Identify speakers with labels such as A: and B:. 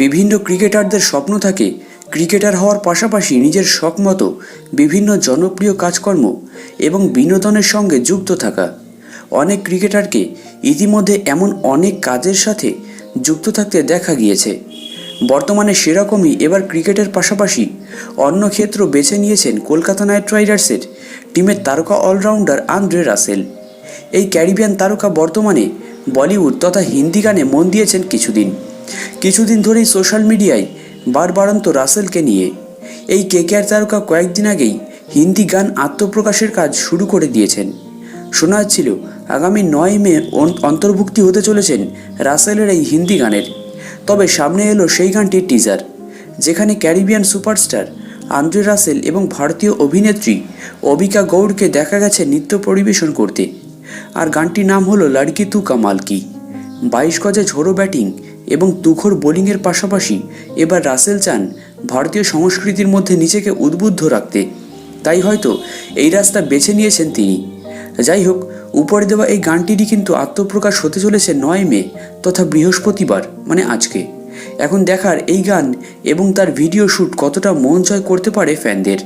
A: বিভিন্ন ক্রিকেটারদের স্বপ্ন থাকে ক্রিকেটার হওয়ার পাশাপাশি নিজের শখ মতো বিভিন্ন জনপ্রিয় কাজকর্ম এবং বিনোদনের সঙ্গে যুক্ত থাকা। অনেক ক্রিকেটারকে ইতিমধ্যে এমন অনেক কাজের সাথে যুক্ত থাকতে দেখা গিয়েছে। বর্তমানে সেরকমই এবার ক্রিকেটের পাশাপাশি অন্য ক্ষেত্র বেছে নিয়েছেন কলকাতা নাইট রাইডার্সের টিমের তারকা অলরাউন্ডার আন্দ্রে রাসেল। এই ক্যারিবিয়ান তারকা বর্তমানে বলিউড তথা হিন্দি গানে মন দিয়েছেন কিছুদিন। কিছুদিন ধরেই সোশ্যাল মিডিয়ায় বারবারন্ত রাসেলকে নিয়ে। এই কেকেআর তারকা কয়েকদিন আগেই হিন্দি গান আত্মপ্রকাশের কাজ শুরু করে দিয়েছেন। শোনা যাচ্ছিল, আগামী নয় মে অন্তর্ভুক্তি হতে চলেছেন রাসেলের এই হিন্দি গানের। তবে সামনে এলো সেই গানটির টিজার যেখানে ক্যারিবিয়ান সুপারস্টার আন্দ্রে রাসেল এবং ভারতীয় অভিনেত্রী অবিকা গৌড়কে দেখা গেছে নৃত্য পরিবেশন করতে। আর গানটির নাম হলো লড়কি তু কামাল কি। বাইশ গজে ঝোড়ো ব্যাটিং এবং তুখোর বোলিংয়ের পাশাপাশি এবার রাসেল চান ভারতীয় সংস্কৃতির মধ্যে নিজেকে উদ্বুদ্ধ রাখতে। তাই হয়তো এই রাস্তা বেছে নিয়েছেন তিনি। যাই হোক উপরে দেওয়া এই গানটিরই কিন্তু আত্মপ্রকাশ হতে চলেছে নয় মে তথা বৃহস্পতিবার মানে আজকে। এখন দেখার এই গান এবং তার ভিডিও শ্যুট কতটা মন জয় করতে পারে ফ্যানদের।